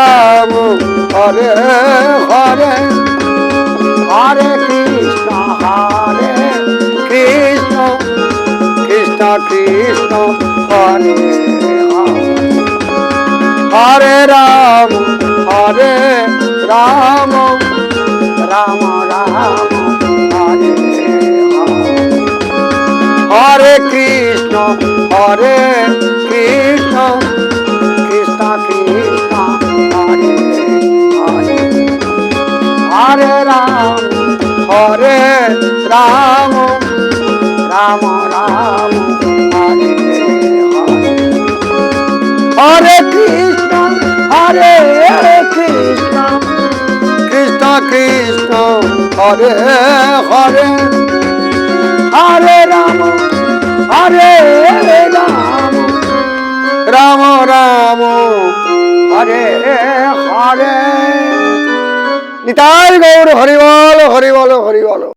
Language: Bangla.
রাম, হরে হরে। হরে কৃষ্ণ হরে কৃষ্ণ। কৃষ্ণ কৃষ্ণ, হরে হরে। রাম হরে রাম। রাম রাম হরে। হরে কৃষ্ণ, হরে রাম রাম রাম, হরে কৃষ্ণ হরে কৃষ্ণ। কৃষ্ণ কৃষ্ণ, হরে হরে। হরে রাম হরে রাম। রাম রাম, হরে হরে। গৌর হরিবল হরিবল হরিবল